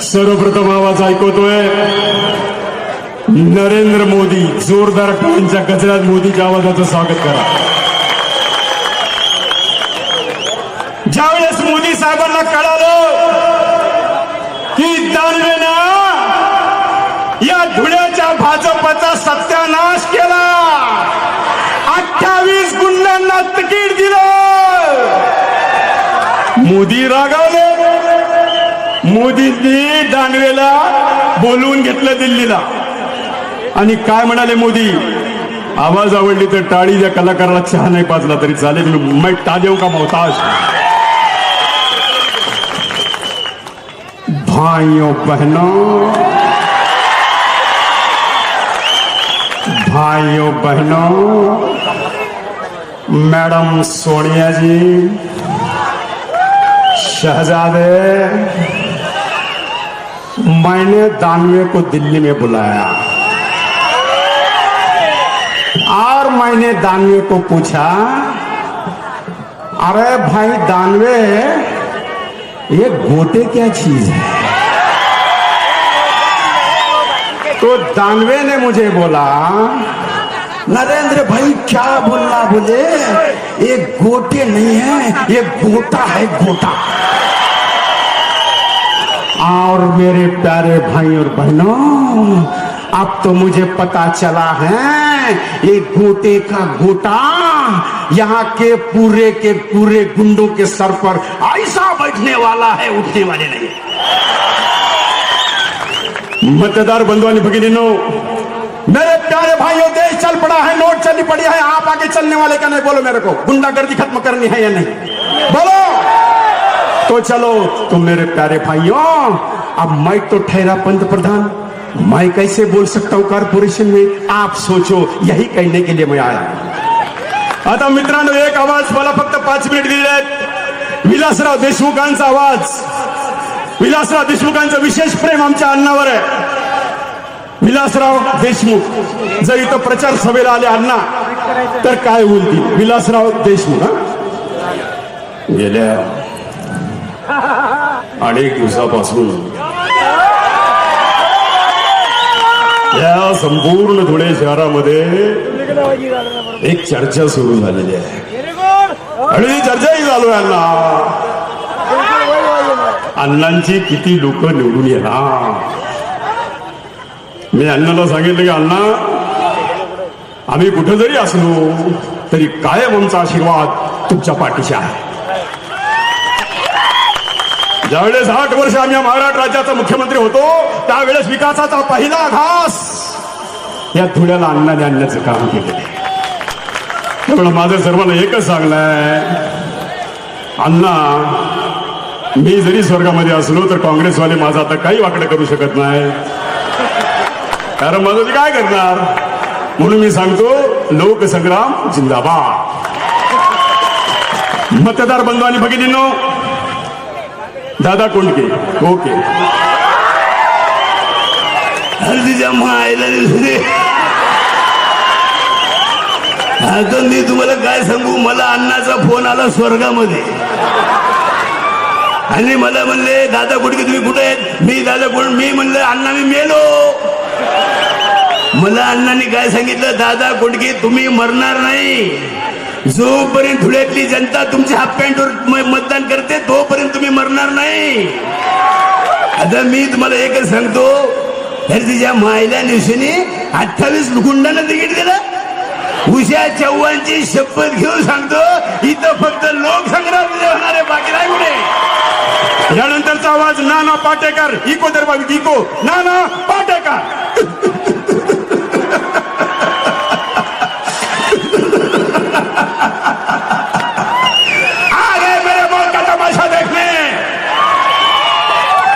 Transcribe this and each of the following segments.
सर्वप्रथम आवाज ऐकवतोय. नरेंद्र मोदी जोरदार टाळ्यांच्या गजरात मोदीच्या आवाजाचं स्वागत करा. ज्यावेळेस मोदी साहेबांना कळालं की दानवेनं या धुळ्याच्या भाजपचा सत्यानाश केला. अठ्ठावीस गुंडांना तिकीट दिलं. मोदी रागावले. मोदींनी दानवेला बोलवून घेतलं दिल्लीला. आणि काय म्हणाले मोदी? आवाज आवडली तर टाळी ज्या कलाकाराला चहा नाही पाजला तरी चालेल. मी टा टाळेव का मोहताज? भाइयों बहनों. भाइयों बहनों. मैडम सोनिया जी शहजादे. मैंने दानवे को दिल्ली में बुलाया। और मैंने दानवे को पूछा, अरे भाई दानवे, ये गोटे क्या चीज़ है? तो दानवे ने मुझे बोला, नरेंद्र भाई, क्या बोलना बोले? ये गोटे नहीं है, ये गोटा है गोटा। और मेरे प्यारे भाई और बहनों, अब तो मुझे पता चला है, ये गोटे का गोटा यहाँ के पूरे के पूरे गुंडों के सर पर ऐसा बैठने वाला है, उठने वाले नहीं। मतदार बंधु आणि भगिनीनो मेरे प्यारे भाइयों, देश चल पड़ा है, नोट चलनी पड़ी है, आप आगे चलने वाले का नहीं? बोलो मेरे को, गुंडागर्दी खत्म करनी है या नहीं? बोलो! तो चलो तो मेरे प्यारे भाइयों अब मैं तो ठहरा पंत प्रधान मैं कैसे बोल सकता हूं कारपोरेशन में आप सोचो यही कहने के लिए मैं आया। आता मित्रांनो एक आवाज मला फक्त पाच मिनिट दिले आहेत। विलासराव देशमुखांचा आवाज। विलासराव देशमुखांचं विशेष प्रेम आमच्या अण्णावर आहे। विलासराव देशमुख जर इथं प्रचार सभेला आले अण्णा तर काय बोलतील विलासराव देशमुख गेल्या अनेक दिवसापासून या संपूर्ण धुळे शहरामध्ये एक चर्चा सुरू झालेली आहे. आणि ती चर्चाही चालू आहे अण्णा. अण्णांची किती लोक निवडून येणार. मी अण्णाला सांगितलं की अण्णा आम्ही कुठं जरी असलो तरी कायम आमचा आशीर्वाद तुमच्या पाठीशी आहे. ज्यावेळेस आठ वर्ष आम्ही महाराष्ट्र राज्याचा मुख्यमंत्री होतो त्यावेळेस विकासाचा पहिला घास या धुळ्याला अण्णाने आणण्याचं काम केलेलं आहे त्यामुळे माझं सर्वांना एकच सांगलंय अण्णा मी जरी स्वर्गामध्ये असलो तर काँग्रेसवाले माझं आता काही वाकडं करू शकत नाही. कारण माझं ते काय करणार? म्हणून मी सांगतो लोकसंग्राम जिंदाबाद. मतदार बंधू आणि भगिनींनो दादा कोंडके ओके. हळदीच्या मायला रे आता मी तुम्हाला काय सांगू? मला अण्णाचा फोन आला स्वर्गामध्ये. आणि मला म्हणले दादा गुडके तुम्ही कुठे आहेत? मी दादा कोण मी म्हणलं अण्णा मी मेलो. मला अण्णांनी काय सांगितलं? दादा गुडके तुम्ही मरणार नाही. जोपर्यंत धुळ्यातली जनता तुमच्या हाफ पॅन्टवर म- मतदान करते तोपर्यंत तुम्ही मरणार नाही. आता मी तुम्हाला एकच सांगतो तर तिच्या मायल्या दिवशीने अठ्ठावीस गुंडांना तिकीट दिलं उषा चव्हाणची शपथ घेऊन सांगतो इथं फक्त लोकसंग्राम होणार आहे बाकी नाही कुठे. यानंतरचा आवाज नाना पाटेकर इको दरबा इको नाना पाटेकर आ गए मेरे मौत का तमाशा देखने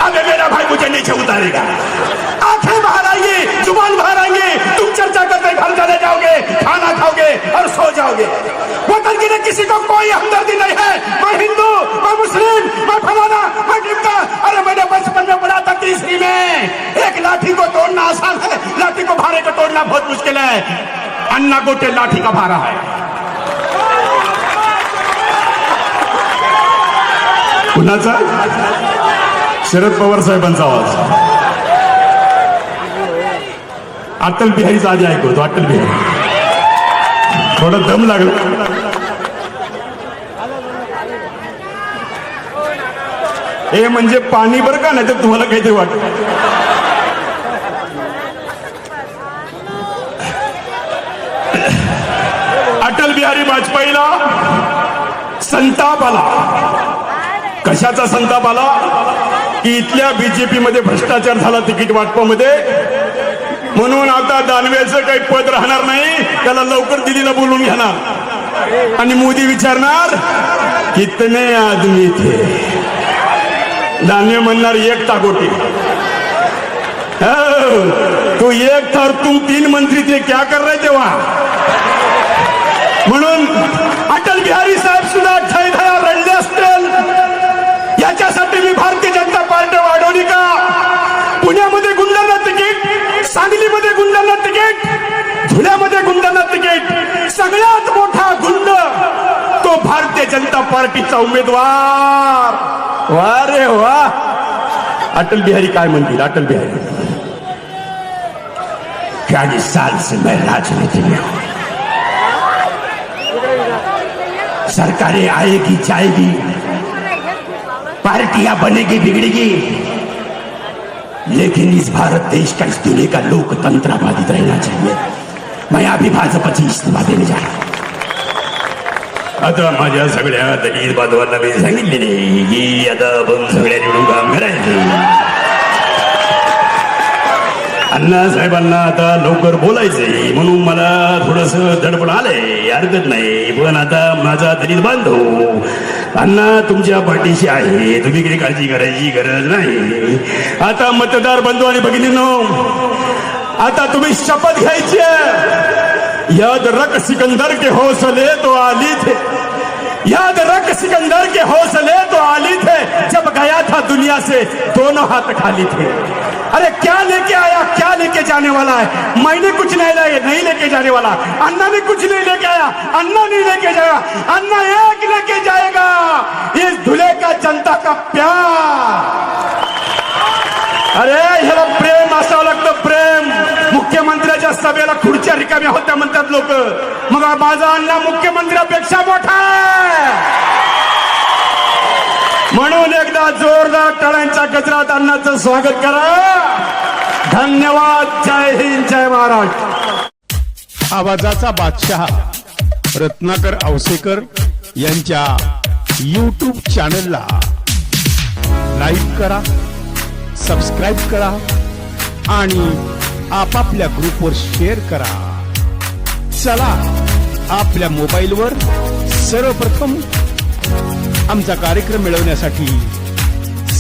अबे मेरा भाई मुझे नीचे उतारेगा आंखें बाहर आएंगी जुबान बाहर आएंगी तुम चर्चा करते घर चले जाओगे खाना खाओगे और सो जाओगे वतन की ने किसी को कोई हमदर्दी नहीं है मैं हिंदू मैं मुस्लिम मैं फलाना मैं टिमका अरे मैंने बचपन में पढ़ा था तीसरी में एक लाठी को तोड़ना आसान है। लाठी को भारे को तोड़ना बहुत मुश्किल है। अन्ना गोटे लाठी का भारा है। कुणाचा शरद पवार साहेबांचा आवाज। अटल बिहारीचा आधी ऐकवतो अटल बिहारी। थोडा दम लागला। हे म्हणजे पाणी बरं का? नाही तर तुम्हाला काहीतरी वाटत. अटल बिहारी वाजपेयीला. संताप आला कशाचा संताप आला की इथल्या बीजेपी मध्ये भ्रष्टाचार झाला तिकीट वाटपामध्ये. म्हणून आता दानवेचं काही पद राहणार नाही. त्याला लवकर दिल्लीला बोलून घेणार. आणि मोदी विचारणार कितने आदमी थे? दानवे म्हणणार एक टाकोटी. हो, तो एक थर तुम तीन मंत्री थे क्या कर रहे थे वहां? म्हणून अटल बिहारी साहेब सुद्धा जयधया रडले असतील. याच्यासाठी मी भारतीय जनता पार्टी वाढवली का? पुण्यामध्ये गुंडांना तिकीट सांगलीमध्ये गुंडांना तिकीट धुळ्यामध्ये गुंडांना तिकीट. सगळ्यात मोठा गुंड तो भारतीय जनता पार्टीचा उमेदवार. वा रे वा. अटल बिहारी काय म्हणतील? अटल बिहारी. चालीस साल से मैं राजनीति में हूं. सरकारें आएगी जाएगी पार्टियां बनेगी बिगड़ेगी। लेकिन इस भारत देश का इस दुनिया का लोकतंत्र बाधित रहना चाहिए। मैं अभी भाजपाची इस्तीफा देने जा रहा आता माझ्या सगळ्या दलित बांधवांना मी सांगितलेले की आता आपण सगळ्या निवडून काम करायचं अण्णा साहेबांना आता लवकर बोलायचंय. म्हणून मला थोडस धडपड आलंय. हरकत नाही. पण आता माझा दलित बांधव अण्णा तुमच्या पाठीशी आहे. तुम्ही काही काळजी करायची गरज नाही. आता मतदार बंधू आणि भगिनीनो आता तुम्ही शपथ घ्यायची याद रख सिकंदर के हौसले तो आली थे. याद रख सिकंदर के हौसले तो आली थे. जब गया था दुनिया से दोनों हाथ खाली थे. अरे क्या लेके आया? क्या लेके जाने वाला है? मैंने कुछ नहीं लाए नहीं लेके जाने वाला। अन्ना ने कुछ नहीं लेके आया। अन्ना नहीं लेके जाएगा अन्ना एक लेके जाएगा। इस धुले का जनता का प्यार। अरे ह्याला प्रेम असावं लागतं प्रेम। मुख्यमंत्र्याच्या सभेला खुर्च्या रिकाम्या होत्या म्हणतात लोक. मग माझा अण्णा मुख्यमंत्र्यापेक्षा मोठा आहे म्हणून एकदा जोरदार टाळ्यांच्या गजरात अण्णाचं स्वागत करा. धन्यवाद. जय हिंद जय महाराष्ट्र. आवाजाचा बादशहा रत्नाकर औसेकर यांच्या यूट्यूब चॅनलला लाईक करा सबस्क्राईब करा आणि आपापल्या ग्रुपवर शेअर करा. चला आपल्या मोबाईलवर सर्वप्रथम आमचा कार्यक्रम मिळवण्यासाठी